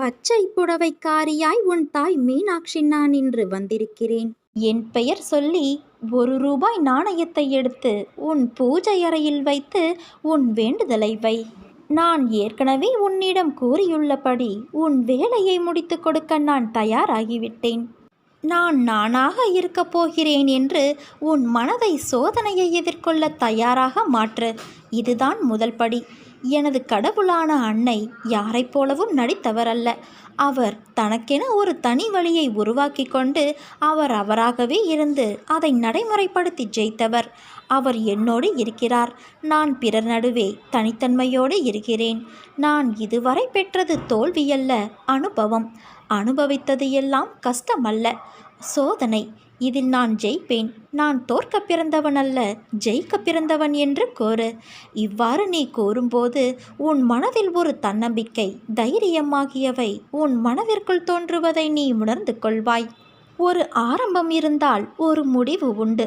பச்சை புடவைக்காரியாய் உன் தாய் மீனாட்சி நான் இன்று வந்திருக்கிறேன். என் பெயர் சொல்லி ஒரு ரூபாய் நாணயத்தை எடுத்து உன் பூஜை அறையில் வைத்து உன் வேண்டுதலை வை. நான் ஏற்கனவே உன்னிடம் கூறியுள்ளபடி உன் வேலையை முடித்து கொடுக்க நான் தயாராகிவிட்டேன். நான் நானாக இருக்கப் போகிறேன் என்று உன் மனதை சோதனையை எதிர்கொள்ள தயாராக மாற்று. இதுதான் முதல் படி. எனது கடவுளான அன்னை யாரைப் போலவும் நடித்தவரல்ல. அவர் தனக்கென ஒரு தனி வழியை உருவாக்கி கொண்டு அவர் அவராகவே இருந்து அதை நடைமுறைப்படுத்தி ஜெயித்தவர். அவர் என்னோடு இருக்கிறார். நான் பிறர் நடுவே தனித்தன்மையோடு இருக்கிறேன். நான் இதுவரை பெற்றது தோல்வியல்ல அனுபவம். அனுபவித்தது எல்லாம் கஷ்டமல்ல. சோதனை. இதில் நான் ஜெயிப்பேன். நான் தோற்க பிறந்தவன் அல்ல ஜெயிக்க பிறந்தவன் என்று கூறு. இவ்வாறு நீ கூறும்போது உன் மனதில் ஒரு தன்னம்பிக்கை தைரியமாகியவை உன் மனதிற்குள் தோன்றுவதை நீ உணர்ந்து கொள்வாய். ஒரு ஆரம்பம் இருந்தால் ஒரு முடிவு உண்டு.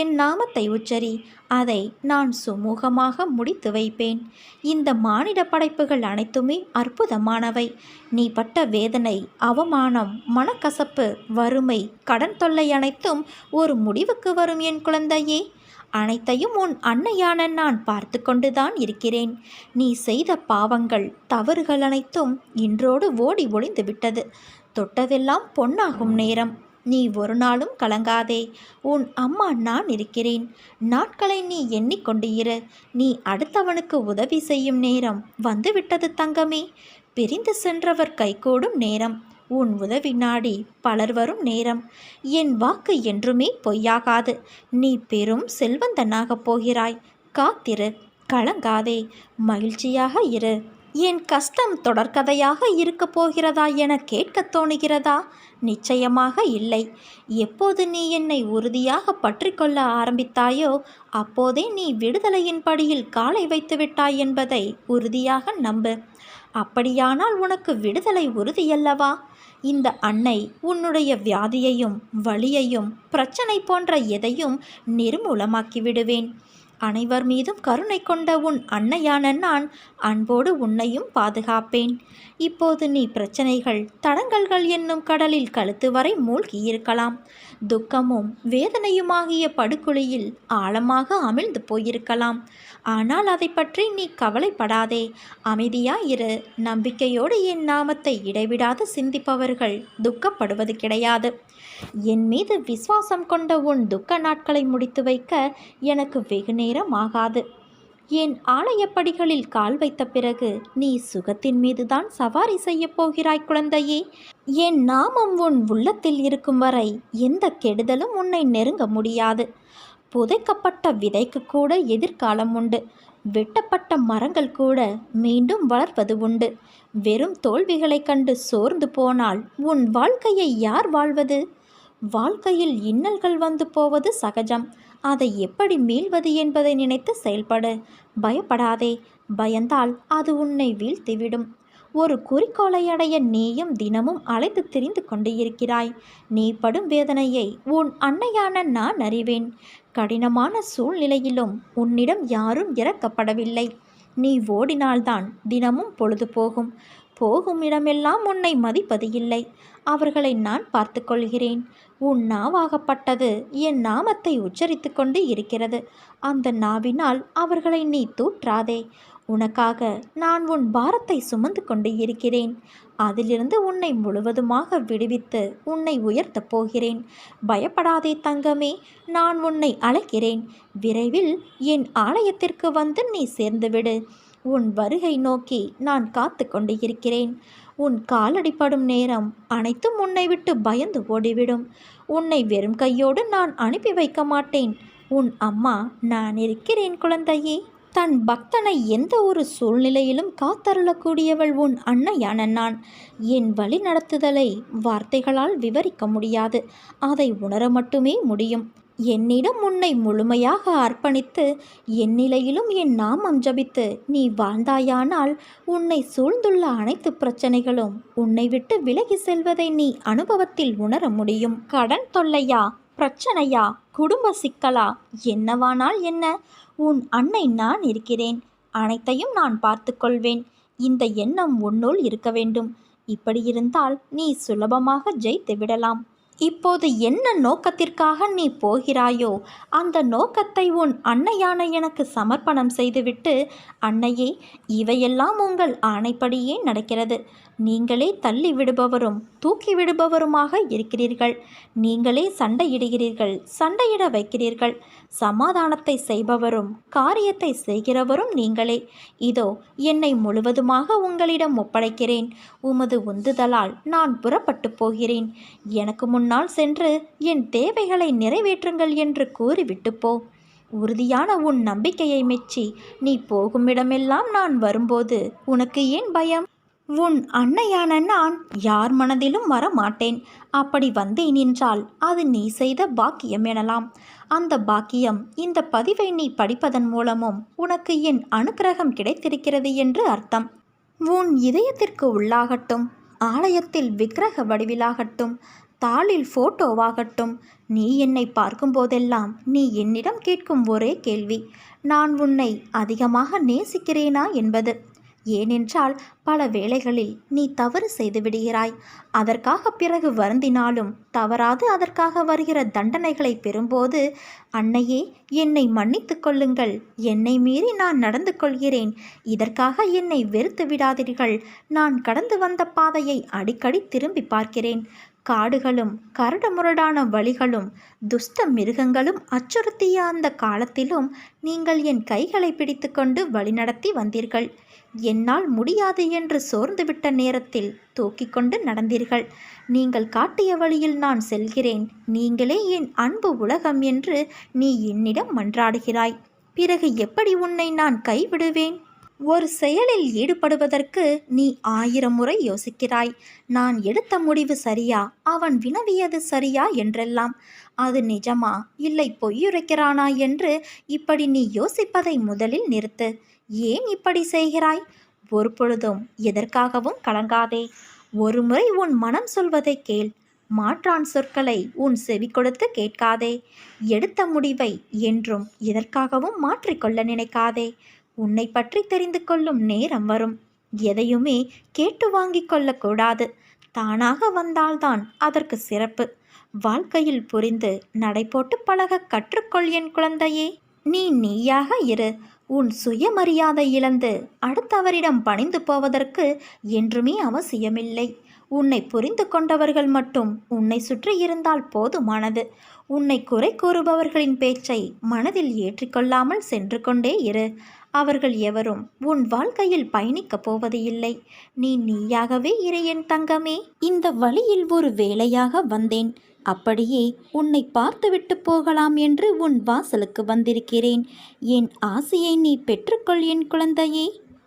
என் நாமத்தை உச்சரி. அதை நான் சுமூகமாக முடித்து வைப்பேன். இந்த மானிட படைப்புகள் அனைத்துமே அற்புதமானவை. நீ பட்ட வேதனை அவமானம் மனக்கசப்பு வறுமை கடன் தொல்லை அனைத்தும் ஒரு முடிவுக்கு வரும் என் குழந்தையே. அனைத்தையும் உன் அன்னையான நான் பார்த்து கொண்டுதான் இருக்கிறேன். நீ செய்த பாவங்கள் தவறுகள் அனைத்தும் இன்றோடு ஓடி ஒளிந்து விட்டது. தொட்டதெல்லாம் பொன்னாகும் நேரம். நீ ஒரு நாளும் கலங்காதே. உன் அம்மா நான் இருக்கிறேன். நாட்களை நீ எண்ணிக்கொண்டு இரு. நீ அடுத்தவனுக்கு உதவி செய்யும் நேரம் வந்துவிட்டது தங்கமே. பிரிந்து சென்றவர் கைகூடும் நேரம். உன் உதவி நாடி பலர் வரும் நேரம். என் வாக்கு என்றுமே பொய்யாகாது. நீ பெரும் செல்வந்தனாகப் போகிறாய். காத்திரு. கலங்காதே. மகிழ்ச்சியாக இரு. என் கஷ்டம் தொடர்கதையாக இருக்கப் போகிறதா என கேட்கத் தோணுகிறதா? நிச்சயமாக இல்லை. எப்போது நீ என்னை உறுதியாக பற்றிக்கொள்ள ஆரம்பித்தாயோ அப்போதே நீ விடுதலையின் படியில் காலை வைத்து விட்டாய் என்பதை உறுதியாக நம்பு. அப்படியானால் உனக்கு விடுதலை உறுதியல்லவா? இந்த அன்னை உன்னுடைய வியாதியையும் வலியையும் பிரச்சனை போன்ற எதையும் நிர்மூலமாக்கி விடுவேன். அனைவர் மீதும் கருணை கொண்ட உன் அன்னையான நான் அன்போடு உன்னையும் பாதுகாப்பேன். இப்போது நீ பிரச்சனைகள் தடங்கல்கள் என்னும் கடலில் கழுத்து வரை மூழ்கியிருக்கலாம். துக்கமும் வேதனையுமாகிய படுகொலியில் ஆழமாக அமிழ்ந்து போயிருக்கலாம். ஆனால் அதை பற்றி நீ கவலைப்படாதே. அமைதியாயிரு. நம்பிக்கையோடு என் நாமத்தை இடைவிடாது சிந்திப்பவர்கள் துக்கப்படுவது கிடையாது. என் மீது விசுவாசம் கொண்ட உன் துக்க நாட்களை முடித்து வைக்க எனக்கு வெகு நேரம் ஆகாது. என் ஆலயப்படிகளில் கால் வைத்த பிறகு நீ சுகத்தின் மீதுதான் சவாரி செய்யப் போகிறாய் குழந்தையே. என் நாமம் உன் உள்ளத்தில் இருக்கும் வரை எந்த கெடுதலும் உன்னை நெருங்க முடியாது. புதைக்கப்பட்ட விதைக்கு கூட எதிர்காலம் உண்டு. வெட்டப்பட்ட மரங்கள் கூட மீண்டும் வளர்வது உண்டு. வெறும் தோல்விகளைக் கண்டு சோர்ந்து போனால் உன் வாழ்க்கையை யார் வாழ்வது? வாழ்க்கையில் இன்னல்கள் வந்து போவது சகஜம். அதை எப்படி மீள்வது என்பதை நினைத்து செயல்படு. பயப்படாதே. பயந்தால் அது உன்னை வீழ்த்திவிடும். ஒரு குறிக்கோளை அடைய நீயும் தினமும் அழைத்து திரிந்து கொண்டு இருக்கிறாய். நீ படும் வேதனையை உன் அன்னையான நான் அறிவேன். கடினமான சூழ்நிலையிலும் உன்னிடம் யாரும் இறக்கப்படவில்லை நீ ஓடினால்தான் தினமும் பொழுது போகும். போகும் இடமெல்லாம் உன்னை மதிப்பது இல்லை. அவர்களை நான் பார்த்து கொள்கிறேன் உன் நாவாகப்பட்டது என் நாமத்தை உச்சரித்து கொண்டு இருக்கிறது. அந்த நாவினால் அவர்களை நீ தூற்றாதே. உனக்காக நான் உன் பாரத்தை சுமந்து கொண்டு இருக்கிறேன். அதிலிருந்து உன்னை முழுவதுமாக விடுவித்து உன்னை உயர்த்தப் போகிறேன். பயப்படாதே தங்கமே நான் உன்னை அழைக்கிறேன். விரைவில் என் ஆலயத்திற்கு வந்து நீ சேர்ந்துவிடு. உன் வருகை நோக்கி நான் காத்து கொண்டு இருக்கிறேன். உன் காலடிப்படும் நேரம் அனைத்தும் உன்னை விட்டு பயந்து ஓடிவிடும். உன்னை வெறும் கையோடு நான் அனுப்பி வைக்க மாட்டேன். உன் அம்மா நான் இருக்கிறேன் குழந்தையே. தன் பக்தனை எந்த ஒரு சூழ்நிலையிலும் காத்தருளக்கூடியவள் உன் அன்னையான நான். என் வழி நடத்துதலை வார்த்தைகளால் விவரிக்க முடியாது. அதை உணர மட்டுமே முடியும். என்னிடம் உன்னை முழுமையாக அர்ப்பணித்து என் நிலையிலும் என் நாமம் ஜபித்து நீ வாழ்ந்தாயானால் உன்னை சூழ்ந்துள்ள அனைத்து பிரச்சனைகளும் உன்னை விட்டு விலகி செல்வதை நீ அனுபவத்தில் உணர முடியும். கடன் தொல்லையா? பிரச்சனையா? குடும்ப சிக்கலா? என்னவானால் என்ன? உன் அன்னை நான் இருக்கிறேன். அனைத்தையும் நான் பார்த்துக்கொள்வேன் இந்த எண்ணம் உன்னுள் இருக்க வேண்டும். இப்படி இருந்தால் நீ சுலபமாக ஜெயித்து விடலாம். இப்போது என்ன நோக்கத்திற்காக நீ போகிறாயோ அந்த நோக்கத்தை உன் அன்னையான எனக்கு சமர்ப்பணம் செய்துவிட்டு அன்னையே இவையெல்லாம் உங்கள் ஆணைப்படியே நடக்கிறது. நீங்களே தள்ளி விடுபவரும் தூக்கி விடுபவருமாக இருக்கிறீர்கள். நீங்களே சண்டையிடுகிறீர்கள் சண்டையிட வைக்கிறீர்கள். சமாதானத்தை செய்பவரும் காரியத்தை செய்கிறவரும் நீங்களே. இதோ என்னை முழுவதுமாக உங்களிடம் ஒப்படைக்கிறேன். உமது உந்துதலால் நான் புறப்பட்டு போகிறேன். எனக்கு முன் முன்னால் சென்று என் தேவைகளை நிறைவேற்றுங்கள் என்று கூறிவிட்டு போ உறுதியான உன் நம்பிக்கையை மெச்சி நீ போகுமிடமெல்லாம் நான் வரும்போது உனக்கு ஏன் பயம்? உன் அன்னையான நான் யார் மனதிலும் வர மாட்டேன் அப்படி வந்தேன் என்றால் அது நீ செய்த பாக்கியம் எனலாம். அந்த பாக்கியம் இந்த பதிவை நீ படிப்பதன் மூலமும் உனக்கு என் அனுக்கிரகம் கிடைத்திருக்கிறது என்று அர்த்தம். உன் இதயத்திற்கு உள்ளாகட்டும் ஆலயத்தில் விக்கிரக வடிவிலாகட்டும் தாளில் ஃபோட்டோவாகட்டும் நீ என்னை பார்க்கும்போதெல்லாம் நீ என்னிடம் கேட்கும் ஒரே கேள்வி. நான் உன்னை அதிகமாக நேசிக்கிறேனா என்பது. ஏனென்றால் பல வேளைகளில் நீ தவறு செய்து விடுகிறாய். அதற்காக பிறகு வருந்தினாலும் தவறாது அதற்காக வருகிற தண்டனைகளை பெறும்போது அன்னையே என்னை மன்னித்து கொள்ளுங்கள். என்னை மீறி நான் நடந்து கொள்கிறேன். இதற்காக என்னை வெறுத்து விடாதீர்கள். நான் கடந்து வந்த பாதையை அடிக்கடி திரும்பி பார்க்கிறேன். காடுகளும் கரடுமுரடான வழிகளும் துஷ்ட மிருகங்களும் அச்சுறுத்திய அந்த காலத்திலும் நீங்கள் என் கைகளை பிடித்துக்கொண்டு வழிநடத்தி வந்தீர்கள். என்னால் முடியாது என்று சோர்ந்துவிட்ட நேரத்தில் தூக்கிக் கொண்டு நடந்தீர்கள். நீங்கள் காட்டிய வழியில் நான் செல்கிறேன். நீங்களே என் அன்பு உலகம் என்று நீ என்னிடம் மன்றாடுகிறாய். பிறகு எப்படி உன்னை நான் கைவிடுவேன்? ஒரு செயலில் ஈடுபடுவதற்கு நீ ஆயிரம் முறை யோசிக்கிறாய். நான் எடுத்த முடிவு சரியா? அவன் வினவியது சரியா என்றெல்லாம். அது நிஜமா? இல்லை பொய்யுரைக்கிறானா என்று இப்படி நீ யோசிப்பதை முதலில் நிறுத்து. ஏன் இப்படி செய்கிறாய்? ஒரு பொழுதும் எதற்காகவும் கலங்காதே. ஒருமுறை உன் மனம் சொல்வதை கேள். மாற்றான் சொற்களை உன் செவி கொடுத்து கேட்காதே. எடுத்த முடிவை என்றும் எதற்காகவும் மாற்றிக்கொள்ள நினைக்காதே. உன்னை பற்றி தெரிந்து கொள்ளும் நேரம் வரும். எதையுமே கேட்டு வாங்கிக் கொள்ளக்கூடாது. தானாக வந்தால்தான் அதற்கு சிறப்பு. வாழ்க்கையில் புரிந்து நடை போட்டு பழக கற்றுக்கொள் என் குழந்தையே. நீ நீயாக இரு. உன் சுயமரியாதை இழந்து அடுத்தவரிடம் பணிந்து போவதற்கு என்றுமே அவசியமில்லை. உன்னை புரிந்து கொண்டவர்கள் மட்டும் உன்னை சுற்றி இருந்தால் போதுமானது. உன்னை குறை கூறுபவர்களின் பேச்சை மனதில் ஏற்றிக்கொள்ளாமல் சென்று கொண்டே இரு. அவர்கள் எவரும் உன் வாழ்க்கையில் பயணிக்கப் போவது இல்லை. நீ நீயாகவே இரு என் தங்கமே. இந்த வழியில் ஒரு வேலையாக வந்தேன். அப்படியே உன்னை பார்த்துவிட்டு போகலாம் என்று உன் வாசலுக்கு வந்திருக்கிறேன். என் ஆசையை நீ பெற்றுக்கொள் என் குழந்தையே.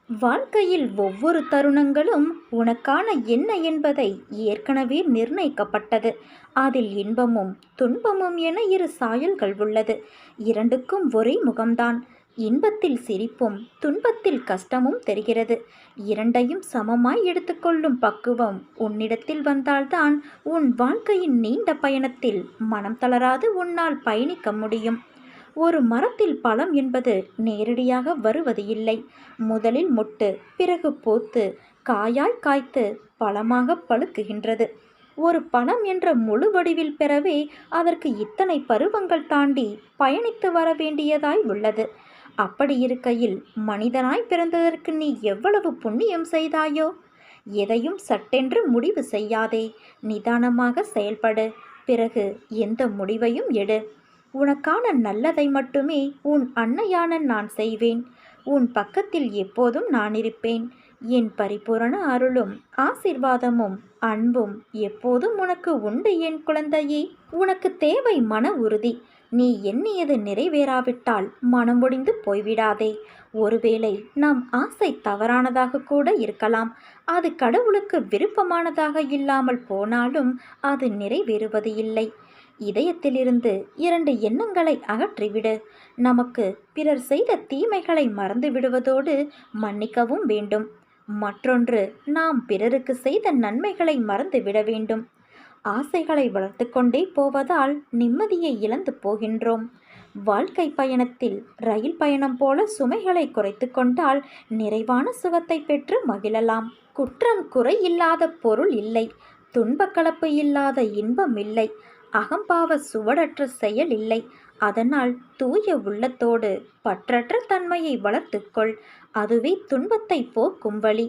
வாழ்க்கையில் ஒவ்வொரு தருணங்களும் உனக்கான என்ன என்பதை ஏற்கனவே நிர்ணயிக்கப்பட்டது. அதில் இன்பமும் துன்பமும் என இரு சாயல்கள் உள்ளது. இரண்டுக்கும் ஒரே முகம்தான். இன்பத்தில் சிரிப்பும் துன்பத்தில் கஷ்டமும் தெரிகிறது. இரண்டையும் சமமாய் எடுத்துக்கொள்ளும் பக்குவம் உன்னிடத்தில் வந்தால்தான் உன் வாழ்க்கையின் நீண்ட பயணத்தில் மனம் தளராது உன்னால் பயணிக்க முடியும். ஒரு மரத்தில் பழம் என்பது நேரடியாக வருவது இல்லை. முதலில் மொட்டு பிறகு போத்து காயாய் காய்த்து பழமாக பழுக்குகின்றது. ஒரு பணம் என்ற முழு வடிவில் பெறவே அதற்கு இத்தனை பருவங்கள் தாண்டி பயணித்து வர வேண்டியதாய் உள்ளது. அப்படி இருக்கையில் மனிதனாய் பிறந்ததற்கு நீ எவ்வளவு புண்ணியம் செய்தாயோ? எதையும் சட்டென்று முடிவு செய்யாதே. நிதானமாக செயல்படு. பிறகு எந்த முடிவையும் எடு. உனக்கான நல்லதை மட்டுமே உன் அன்னையான நான் செய்வேன். உன் பக்கத்தில் எப்போதும் நான் இருப்பேன். என் பரிபூரண அருளும் ஆசிர்வாதமும் அன்பும் எப்போதும் உனக்கு உண்டு என் குழந்தையே. உனக்கு தேவை மன உறுதி. நீ எண்ணியது நிறைவேறாவிட்டால் மனம் முடிந்து போய்விடாதே. ஒருவேளை நாம் ஆசை தவறானதாக கூட இருக்கலாம். அது கடவுளுக்கு விருப்பமானதாக இல்லாமல் போனாலும் அது நிறைவேறுவது இல்லை. இதயத்திலிருந்து இரண்டு எண்ணங்களை அகற்றிவிடு. நமக்கு பிறர் செய்த தீமைகளை மறந்து விடுவதோடு மன்னிக்கவும் வேண்டும். மற்றொன்று நாம் பிறருக்கு செய்த நன்மைகளை மறந்து விட வேண்டும். ஆசைகளை வளர்த்து கொண்டே போவதால் நிம்மதியை இழந்து போகின்றோம். வாழ்க்கை பயணத்தில் ரயில் பயணம் போல சுமைகளை குறைத்து கொண்டால் நிறைவான சுகத்தை பெற்று மகிழலாம். குற்றம் குறை இல்லாத பொருள் இல்லை. துன்பக்கலப்பு இல்லாத இன்பம் இல்லை. அகம்பாவ சுவடற்ற செயல் இல்லை. அதனால் தூய உள்ளத்தோடு பற்றற்ற தன்மையை வளர்த்துக்கொள். அதுவே துன்பத்தை போக்கும் வழி.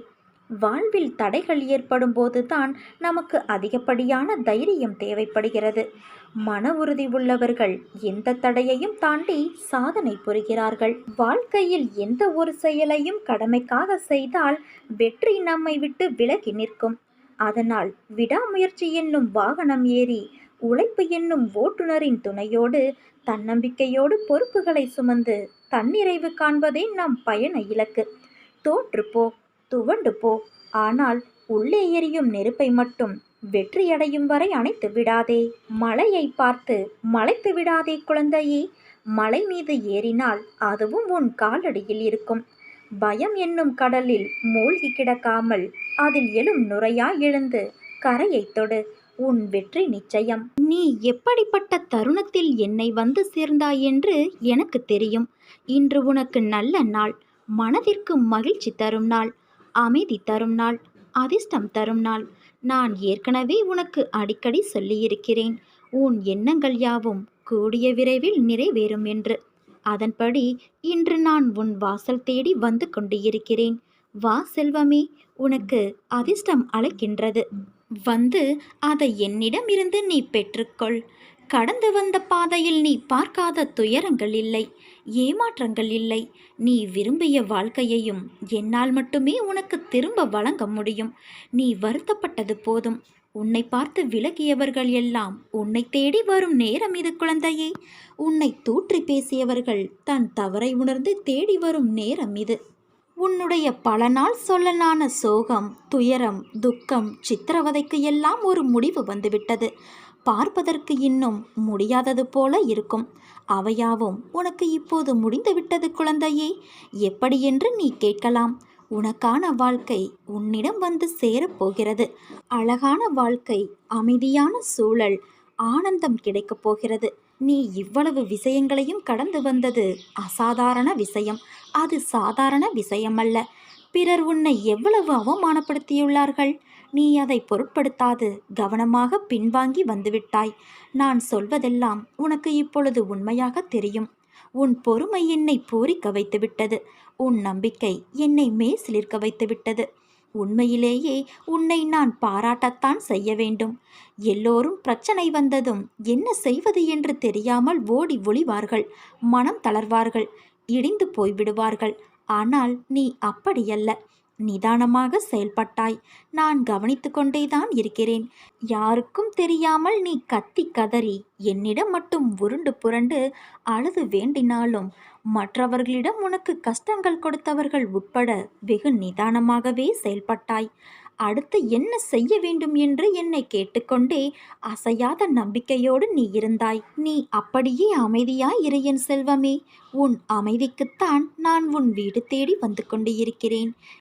வாழ்வில் தடைகள் ஏற்படும் போதுதான் நமக்கு அதிகப்படியான தைரியம் தேவைப்படுகிறது. மன உறுதி உள்ளவர்கள் எந்த தடையையும் தாண்டி சாதனை புரிகிறார்கள். வாழ்க்கையில் எந்த ஒரு செயலையும் கடமைக்காக செய்தால் வெற்றி நம்மை விட்டு விலகி நிற்கும். அதனால் விடாமுயற்சி என்னும் வாகனம் ஏறி உழைப்பு என்னும் ஓட்டுநரின் துணையோடு தன்னம்பிக்கையோடு பொறுப்புகளை சுமந்து தன்னிறைவு காண்பதே நம் பயண இலக்கு. தோற்றுப்போ துவண்டு போ ஆனால் உள்ளே எரியும் நெருப்பை மட்டும் வெற்றியடையும் வரை அணைத்து விடாதே. மலையை பார்த்து மலைத்து விடாதே குழந்தையே. மலை மீது ஏறினால் அதுவும் உன் காலடியில் இருக்கும். பயம் என்னும் கடலில் மூழ்கி கிடக்காமல் அதில் எழும் நுரையாய் எழுந்து கரையை தொடு. உன் வெற்றி நிச்சயம். நீ எப்படிப்பட்ட தருணத்தில் என்னை வந்து சேர்ந்தாய் என்று எனக்கு தெரியும். இன்று உனக்கு நல்ல நாள். மனதிற்கு மகிழ்ச்சி தரும் நாள். அமைதி தரும் நாள். அதிர்ஷ்டம் தரும் நாள். நான் ஏற்கனவே உனக்கு அடிக்கடி சொல்லியிருக்கிறேன். உன் எண்ணங்கள் யாவும் கூடிய விரைவில் நிறைவேறும் என்று. அதன்படி இன்று நான் உன் வாசல் தேடி வந்து கொண்டு இருக்கிறேன் வா செல்வமே உனக்கு அதிர்ஷ்டம் அழைக்கின்றது வந்து அதை என்னிடம் இருந்து நீ பெற்றுக்கொள். கடந்து வந்த பாதையில் நீ பார்க்காத துயரங்கள் இல்லை ஏமாற்றங்கள் இல்லை. நீ விரும்பிய வாழ்க்கையையும் என்னால் மட்டுமே உனக்கு திரும்ப வழங்க முடியும். நீ வருத்தப்பட்டது போதும். உன்னை பார்த்து விலகியவர்கள் எல்லாம் உன்னை தேடி வரும் நேரம் இது குழந்தையே. உன்னை தூற்றி பேசியவர்கள் தன் தவறை உணர்ந்து தேடி வரும் நேரம் இது. உன்னுடைய பல நாள் சொல்லலான சோகம் துயரம் துக்கம் சித்திரவதைக்கு எல்லாம் ஒரு முடிவு வந்துவிட்டது. பார்ப்பதற்கு இன்னும் முடியாதது போல இருக்கும். அவையாவும் உனக்கு இப்போது முடிந்துவிட்டது குழந்தையே எப்படி என்று நீ கேட்கலாம். உனக்கான வாழ்க்கை உன்னிடம் வந்து சேரப்போகிறது அழகான வாழ்க்கை அமைதியான சூழல் ஆனந்தம் கிடைக்கப் போகிறது. நீ இவ்வளவு விஷயங்களையும் கடந்து வந்தது அசாதாரண விஷயம். அது சாதாரண விஷயமல்ல. பிறர் உன்னை எவ்வளவு அவமானப்படுத்தியுள்ளார்கள்? நீ அதை பொருட்படுத்தாது கவனமாக பின்வாங்கி வந்துவிட்டாய். நான் சொல்வதெல்லாம் உனக்கு இப்பொழுது உண்மையாக தெரியும். உன் பொறுமை என்னை பூரிக்க வைத்துவிட்டது. உன் நம்பிக்கை என்னை மேசிலிருக்க வைத்துவிட்டது. உண்மையிலேயே உன்னை நான் பாராட்டத்தான் செய்ய வேண்டும். எல்லோரும் பிரச்சனை வந்ததும் என்ன செய்வது என்று தெரியாமல் ஓடி ஒளிவார்கள் மனம் தளர்வார்கள். இடிந்து போய்விடுவார்கள். ஆனால் நீ அப்படியல்ல. நிதானமாக செயல்பட்டாய். நான் கவனித்து கொண்டேதான் இருக்கிறேன். யாருக்கும் தெரியாமல் நீ கத்தி கதறி என்னிடம் மட்டும் உருண்டு புரண்டு அழுது வேண்டினாலும் மற்றவர்களிடம் உனக்கு கஷ்டங்கள் கொடுத்தவர்கள் உட்பட வெகு நிதானமாகவே செயல்பட்டாய். அடுத்து என்ன செய்ய வேண்டும் என்று என்னை கேட்டுக்கொண்டே அசையாத நம்பிக்கையோடு நீ இருந்தாய். நீ அப்படியே அமைதியாய் இரு என் செல்வமே. உன் அமைதிக்குத்தான் நான் உன் வீடு தேடி வந்து கொண்டு இருக்கிறேன்